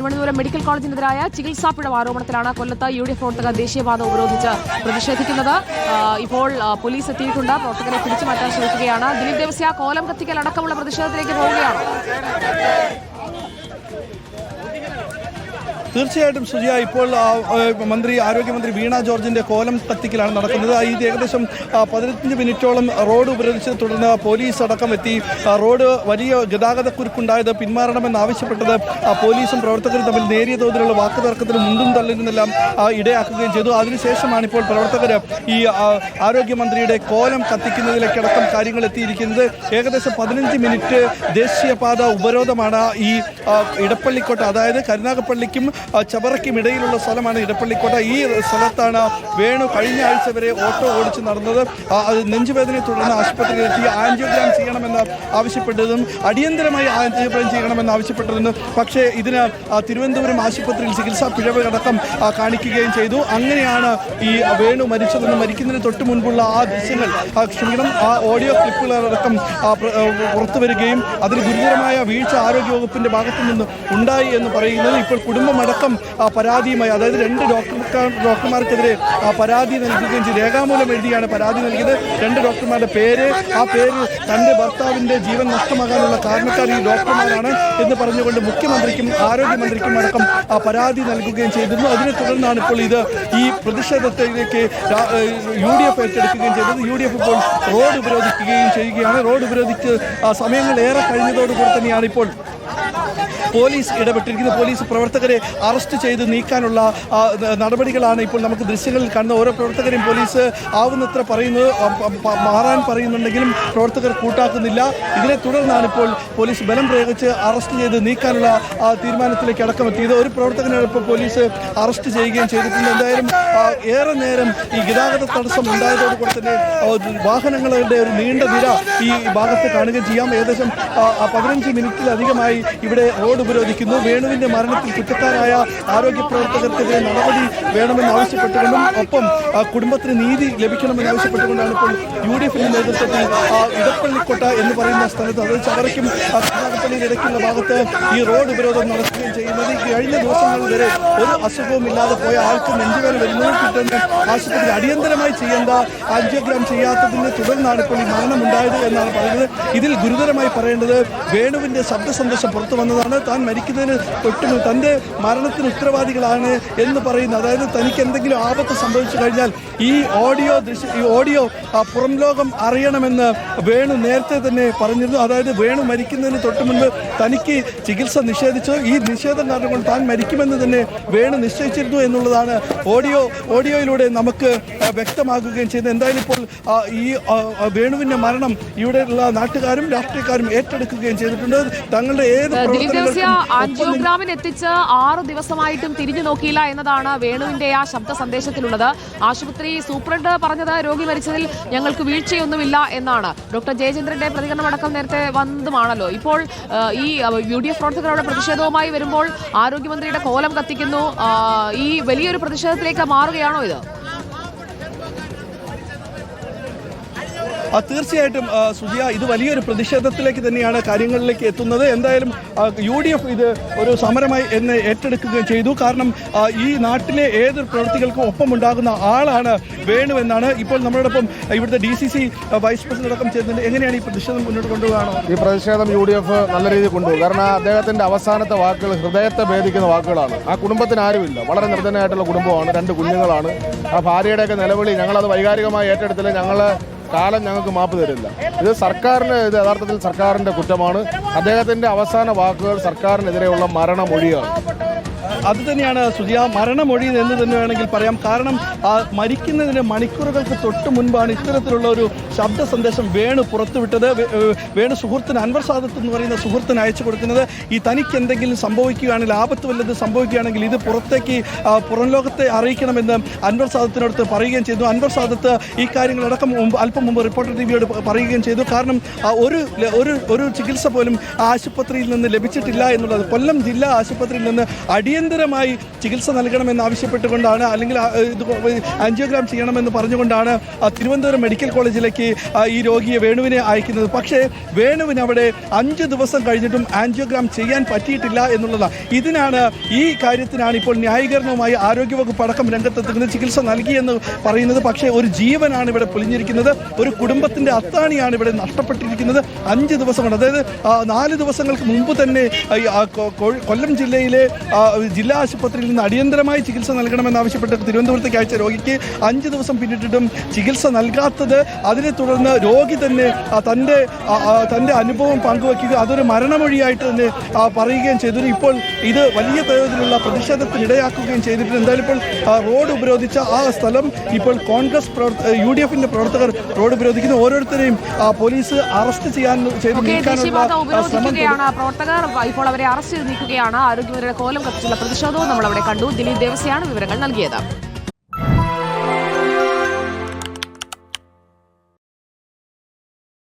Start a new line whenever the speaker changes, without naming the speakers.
Thiruvananthapuram medical കോളേജിനെതിരായ ചികിത്സാ പിഴവ് ആരോപണത്തിലാണ് കൊല്ലത്ത് യു ഡി എഫ് പ്രവർത്തകർ ദേശീയപാത ഉപരോധിച്ച് പ്രതിഷേധിക്കുന്നത്. ഇപ്പോൾ പോലീസ് എത്തിയിട്ടുണ്ട്. പ്രവർത്തകരെ പിടിച്ചു മാറ്റാൻ ശ്രമിക്കുകയാണ്. ദിലീപ് ദേവസ്യ കോലം കത്തിക്കൽ അടക്കമുള്ള പ്രതിഷേധത്തിലേക്ക് പോവുകയാണ്.
തീർച്ചയായിട്ടും സുജിയ ഇപ്പോൾ മന്ത്രി ആരോഗ്യമന്ത്രി വീണ ജോർജിന്റെ കോലം കത്തിക്കലാണ് നടക്കുന്നത്. ഇത് ഏകദേശം പതിനഞ്ച് മിനിറ്റോളം റോഡ് ഉപരോധിച്ചത് തുടർന്ന് പോലീസ് അടക്കം എത്തി. റോഡ് വലിയ ഗതാഗതക്കുരുക്കുണ്ടായത് പിന്മാറണമെന്ന് ആവശ്യപ്പെട്ടത് ആ, പോലീസും പ്രവർത്തകരും തമ്മിൽ നേരിയ തോതിലുള്ള വാക്കുതർക്കത്തിന് മുണ്ടും തള്ളിരുന്നെല്ലാം ആ, ഇടയാക്കുകയും ചെയ്തു. അതിനുശേഷമാണ് ഇപ്പോൾ പ്രവർത്തകർ ഈ ആരോഗ്യമന്ത്രിയുടെ കോലം കത്തിക്കുന്നതിലേക്കടക്കം കാര്യങ്ങൾ എത്തിയിരിക്കുന്നത്. ഏകദേശം പതിനഞ്ച് മിനിറ്റ് ദേശീയപാത ഉപരോധമാണ് ഈ ഇടപ്പള്ളിക്കോട്ട. അതായത് കരുനാഗപ്പള്ളിക്കും ആ, ചവറയ്ക്കും ഇടയിലുള്ള സ്ഥലമാണ് ഇടപ്പള്ളിക്കോട്ട. ഈ സ്ഥലത്താണ് വേണു കഴിഞ്ഞ ആഴ്ച വരെ ഓട്ടോ ഓടിച്ച് നടന്നത്. അത് നെഞ്ചുവേദനയെ തുടർന്ന് ആശുപത്രിയിൽ എത്തി. ആൻജിയോഗ്രാം ചെയ്യണമെന്ന് ആവശ്യപ്പെട്ടതും അടിയന്തരമായി ആൻജിയോഗ്രാം ചെയ്യണമെന്ന് ആവശ്യപ്പെട്ടതും. പക്ഷേ ഇതിന് തിരുവനന്തപുരം ആശുപത്രിയിൽ ചികിത്സാ പിഴവ് അടക്കം കാണിക്കുകയും ചെയ്തു. അങ്ങനെയാണ് ഈ വേണു മരിച്ചതെന്ന് മരിക്കുന്നതിന് തൊട്ട് മുൻപുള്ള ആ ദൃശ്യങ്ങൾ. ക്ഷമിക്കണം ആ ഓഡിയോ ക്ലിപ്പുകളടക്കം പുറത്തു വരികയും അതിൽ ഗുരുതരമായ വീഴ്ച ആരോഗ്യവകുപ്പിന്റെ ഭാഗത്തു നിന്ന് ഉണ്ടായി എന്ന് പറയുന്നത് ഇപ്പോൾ കുടുംബമടക്കം ആ, പരാതിയുമായി അതായത് രണ്ട് ഡോക്ടർമാർ ഡോക്ടർമാർക്കെതിരെ പരാതി നൽകുകയും ചെയ്തു. രേഖാമൂലം എഴുതിയാണ് പരാതി നൽകിയത്. രണ്ട് ഡോക്ടർമാരുടെ പേര് ആ പേര് തന്റെ ഭർത്താവിന്റെ ജീവൻ നഷ്ടമാകാനുള്ള കാരണക്കാർ ഈ ഡോക്ടർമാരാണ് എന്ന് പറഞ്ഞുകൊണ്ട് മുഖ്യമന്ത്രിക്കും ആരോഗ്യമന്ത്രിക്കും അടക്കം പരാതി നൽകുകയും ചെയ്തിരുന്നു. അതിനെ തുടർന്നാണ് ഇപ്പോൾ ഇത് ഈ പ്രതിഷേധത്തിലേക്ക് യു ഡി എഫ് ഏറ്റെടുക്കുകയും ചെയ്തത്. യു ഡി എഫ് ഇപ്പോൾ റോഡ് ഉപരോധിക്കുകയും ചെയ്യുകയാണ്. റോഡ് ഉപരോധിച്ച് സമയങ്ങൾ ഏറെ കഴിഞ്ഞതോടുകൂടി തന്നെയാണ് ഇപ്പോൾ പോലീസ് ഇടപെട്ടിരിക്കുന്നത് പോലീസ് പ്രവർത്തകരെ അറസ്റ്റ് ചെയ്ത് നീക്കാനുള്ള നടപടികളാണ് ഇപ്പോൾ നമുക്ക് ദൃശ്യങ്ങളിൽ കാണുന്ന ഓരോ പ്രവർത്തകരെയും പോലീസ് ആവുന്നത്ര പറയുന്നത് മാറാൻ പറയുന്നുണ്ടെങ്കിലും പ്രവർത്തകർ കൂട്ടാക്കുന്നില്ല. ഇതിനെ തുടർന്നാണ് ഇപ്പോൾ പോലീസ് ബലം പ്രയോഗിച്ച് അറസ്റ്റ് ചെയ്ത് നീക്കാനുള്ള തീരുമാനത്തിലേക്ക് അടക്കമെത്തിയത്. ഒരു പ്രവർത്തകനെ ഇപ്പോൾ പോലീസ് അറസ്റ്റ് ചെയ്യുകയും ചെയ്തിട്ടുണ്ട്. എന്തായാലും ഏറെ നേരം ഈ ഗതാഗത തടസ്സം ഉണ്ടായതോടുകൂടി തന്നെ വാഹനങ്ങളുടെ ഒരു നീണ്ട നിര ഈ ഭാഗത്ത് കാണുകയും ചെയ്യാം. ഏകദേശം പതിനഞ്ച് മിനിറ്റിലധികമായി ഇവിടെ റോഡ് ഉപരോധിക്കുന്നു. വേണുവിന്റെ മരണത്തിൽ കുറ്റക്കാരായ ആരോഗ്യ പ്രവർത്തകർക്കെതിരെ നടപടി വേണമെന്ന് ആവശ്യപ്പെട്ടുകൊണ്ടും ഒപ്പം കുടുംബത്തിന് നീതി ലഭിക്കണമെന്ന് ആവശ്യപ്പെട്ടുകൊണ്ടാണ് ഇപ്പോൾ യു ഡി എഫിന്റെ നേതൃത്വത്തിൽ ഇടപ്പള്ളിക്കോട്ട എന്ന് പറയുന്ന സ്ഥലത്ത് അതായത് ചവറയ്ക്കും കർണാടകപ്പള്ളിയിൽ ഇടയ്ക്കുള്ള ഭാഗത്ത് ഈ റോഡ് ഉപരോധം നടത്തുകയും ചെയ്യുന്നത്. കഴിഞ്ഞ ദിവസങ്ങൾ വരെ ഒരു അസുഖവും ഇല്ലാതെ പോയ ആൾക്ക് നെഞ്ചുവേദന വരുന്നതും കിട്ടുന്ന ആശുപത്രി അടിയന്തരമായി ചെയ്യേണ്ട ആൻജിയോഗ്രാം ചെയ്യാത്തതിനെ തുടർന്നാണ് ഇപ്പോൾ ഈ മരണമുണ്ടായത് എന്നാണ് പറയുന്നത്. ഇതിൽ ഗുരുതരമായി പറയേണ്ടത് വേണുവിന്റെ ശബ്ദ സന്ദേശം പുറത്തു വന്നതാണ് താൻ മരിക്കുന്നതിന് തൊട്ട് തന്റെ മരണത്തിന് ഉത്തരവാദികളാണ് എന്ന് പറയുന്നത്. അതായത് തനിക്ക് എന്തെങ്കിലും ആപത്ത് സംഭവിച്ചു കഴിഞ്ഞാൽ ഈ ഓഡിയോ ദൃശ്യ ഈ ഓഡിയോ പുറം ലോകം അറിയണമെന്ന് വേണു നേരത്തെ തന്നെ പറഞ്ഞിരുന്നു. അതായത് വേണു മരിക്കുന്നതിന് തൊട്ട് മുൻപ് തനിക്ക് ചികിത്സ നിഷേധിച്ചു. ഈ നിഷേധം കാരണം കൊണ്ട് താൻ മരിക്കുമെന്ന് തന്നെ വേണു നിശ്ചയിച്ചിരുന്നു എന്നുള്ളതാണ് ഓഡിയോ ഓഡിയോയിലൂടെ നമുക്ക് വ്യക്തമാക്കുകയും ചെയ്യുന്നത് എന്തായാലും ഇപ്പോൾ ഈ വേണുവിന്റെ മരണം ഇവിടെയുള്ള നാട്ടുകാരും രാഷ്ട്രീയക്കാരും ഏറ്റെടുക്കുകയും ചെയ്തിട്ടുണ്ട്. തങ്ങളുടെ ഏത്
ആൻജിയോഗ്രാമിന് എത്തിച്ച് ആറ് ദിവസമായിട്ടും തിരിഞ്ഞു നോക്കിയില്ല എന്നതാണ് വേണുവിന്റെ ആ ശബ്ദ സന്ദേശത്തിലുള്ളത്. ആശുപത്രി സൂപ്രണ്ട് പറഞ്ഞത് രോഗി മരിച്ചതിൽ ഞങ്ങൾക്ക് വീഴ്ചയൊന്നുമില്ല എന്നാണ്. ഡോക്ടർ ജയചന്ദ്രന്റെ പ്രതികരണം അടക്കം നേരത്തെ വന്നതുമാണല്ലോ. ഇപ്പോൾ ഈ യു ഡി എഫ് പ്രവർത്തകരുടെ പ്രതിഷേധവുമായി വരുമ്പോൾ ആരോഗ്യമന്ത്രിയുടെ കോലം കത്തിക്കുന്നു. ഈ വലിയൊരു പ്രതിഷേധത്തിലേക്ക് മാറുകയാണോ ഇത്?
തീർച്ചയായിട്ടും സുജിയ ഇത് വലിയൊരു പ്രതിഷേധത്തിലേക്ക് തന്നെയാണ് കാര്യങ്ങളിലേക്ക് എത്തുന്നത്. എന്തായാലും യു ഡി എഫ് ഇത് ഒരു സമരമായി എന്നെ ഏറ്റെടുക്കുകയും ചെയ്തു. കാരണം ഈ നാട്ടിലെ ഏതൊരു പ്രവൃത്തികൾക്കും ഒപ്പമുണ്ടാകുന്ന ആളാണ് വേണുവെന്നാണ് ഇപ്പോൾ നമ്മളോടൊപ്പം ഇവിടുത്തെ D C C vice president അടക്കം ചേർന്നിട്ട് എങ്ങനെയാണ് ഈ പ്രതിഷേധം മുന്നോട്ട് കൊണ്ടുപോകാണോ
ഈ പ്രതിഷേധം യു ഡി എഫ് നല്ല രീതിയിൽ കൊണ്ടുപോകും. കാരണം അദ്ദേഹത്തിന്റെ അവസാനത്തെ വാക്കുകൾ ഹൃദയത്തെ ഭേദിക്കുന്ന വാക്കുകളാണ്. ആ കുടുംബത്തിന് ആരുമില്ല. വളരെ നിർദ്ധനായിട്ടുള്ള കുടുംബമാണ്. രണ്ട് കുഞ്ഞുങ്ങളാണ്. ആ ഭാര്യയുടെയൊക്കെ നിലവിളി ഞങ്ങളത് വൈകാരികമായി ഏറ്റെടുത്തില്ല. ഞങ്ങൾ കാലം ഞങ്ങൾക്ക് മാപ്പ് തരില്ല. ഇത് സർക്കാരിന് ഇത് യഥാർത്ഥത്തിൽ സർക്കാരിന്റെ കുറ്റമാണ്. അദ്ദേഹത്തിന്റെ അവസാന വാക്കുകൾ സർക്കാരിനെതിരെയുള്ള മരണമൊഴിയാണ്.
അത് തന്നെയാണ് ശ്രുതി ആ മരണമൊഴി എന്ന് തന്നെ വേണമെങ്കിൽ പറയാം. കാരണം ആ മരിക്കുന്നതിന് മണിക്കൂറുകൾക്ക് തൊട്ട് മുൻപാണ് ഇത്തരത്തിലുള്ള ഒരു ശബ്ദ സന്ദേശം വേണു പുറത്തുവിട്ടത്. വേണു സുഹൃത്തിന് അൻവർ സാദത്ത് എന്ന് പറയുന്ന സുഹൃത്തിന് അയച്ചു കൊടുക്കുന്നത്. ഈ തനിക്ക് എന്തെങ്കിലും സംഭവിക്കുകയാണെങ്കിൽ ആപത്ത് വല്ലത് സംഭവിക്കുകയാണെങ്കിൽ ഇത് പുറത്തേക്ക് പുറം ലോകത്തെ അറിയിക്കണമെന്ന് അൻവർ സാദത്തിനടുത്ത് പറയുകയും ചെയ്തു. അൻവർ സാദത്ത് ഈ കാര്യങ്ങളടക്കം അല്പം മുമ്പ് റിപ്പോർട്ടർ ടി വിയോട് പറയുകയും ചെയ്തു. കാരണം ഒരു ഒരു ഒരു ചികിത്സ പോലും ആശുപത്രിയിൽ നിന്ന് ലഭിച്ചിട്ടില്ല എന്നുള്ളത് കൊല്ലം ജില്ലാ ആശുപത്രിയിൽ നിന്ന് അടിയന്തര അടിയന്തരമായി ചികിത്സ നൽകണമെന്ന് ആവശ്യപ്പെട്ടുകൊണ്ടാണ് അല്ലെങ്കിൽ ആൻജിയോഗ്രാം ചെയ്യണമെന്ന് പറഞ്ഞുകൊണ്ടാണ് തിരുവനന്തപുരം മെഡിക്കൽ കോളേജിലേക്ക് ഈ രോഗിയെ വേണുവിനെ അയക്കുന്നത്. പക്ഷേ വേണുവിന് അവിടെ അഞ്ച് ദിവസം കഴിഞ്ഞിട്ടും ആൻജിയോഗ്രാം ചെയ്യാൻ പറ്റിയിട്ടില്ല എന്നുള്ളതാണ് ഇതിനാണ് ഈ കാര്യത്തിനാണ് ഇപ്പോൾ ന്യായീകരണവുമായി ആരോഗ്യവകുപ്പ് അടക്കം രംഗത്തെത്തുന്നത് ചികിത്സ നൽകിയെന്ന് പറയുന്നത്. പക്ഷേ ഒരു ജീവനാണ് ഇവിടെ പൊലിഞ്ഞിരിക്കുന്നത് ഒരു കുടുംബത്തിന്റെ അത്താണിയാണ് ഇവിടെ നഷ്ടപ്പെട്ടിരിക്കുന്നത്. അഞ്ച് ദിവസം കൊണ്ട് അതായത് നാല് ദിവസങ്ങൾക്ക് മുമ്പ് തന്നെ കൊല്ലം ജില്ലയിലെ ജില്ലാ ആശുപത്രിയിൽ നിന്ന് അടിയന്തരമായി ചികിത്സ നൽകണമെന്നാവശ്യപ്പെട്ട് തിരുവനന്തപുരത്തേക്ക് അയച്ച രോഗിക്ക് അഞ്ച് ദിവസം പിന്നിട്ടിട്ടും ചികിത്സ നൽകാത്തത് അതിനെ തുടർന്ന് രോഗി തന്നെ തന്റെ തന്റെ അനുഭവം പങ്കുവയ്ക്കുക അതൊരു മരണമൊഴിയായിട്ട് തന്നെ പറയുകയും ചെയ്തു. ഇപ്പോൾ ഇത് വലിയ തോതിലുള്ള പ്രതിഷേധത്തിന് ഇടയാക്കുകയും ചെയ്തിട്ടുണ്ട്. എന്തായാലും ഇപ്പോൾ റോഡ് ഉപരോധിച്ച ആ സ്ഥലം ഇപ്പോൾ കോൺഗ്രസ് പ്രവർത്ത യു ഡി എഫിന്റെ പ്രവർത്തകർ റോഡ് ഉപരോധിക്കുന്ന. ഓരോരുത്തരെയും പോലീസ് അറസ്റ്റ് ചെയ്യാൻ ചെയ്ത് നീക്കാനുള്ള ശ്രമം
പ്രവർത്തകർ. ഇപ്പോൾ അവരെ അറസ്റ്റ് ചെയ്ത് നീക്കുകയാണ്. ആരോഗ്യമന്ത്രിയുടെ കോലം കത്തിച്ചുള്ള പ്രതിഷേധവും നമ്മൾ അവിടെ കണ്ടു. ദിലീപ് ദേവസ്യാണ് വിവരങ്ങൾ നൽകിയത്.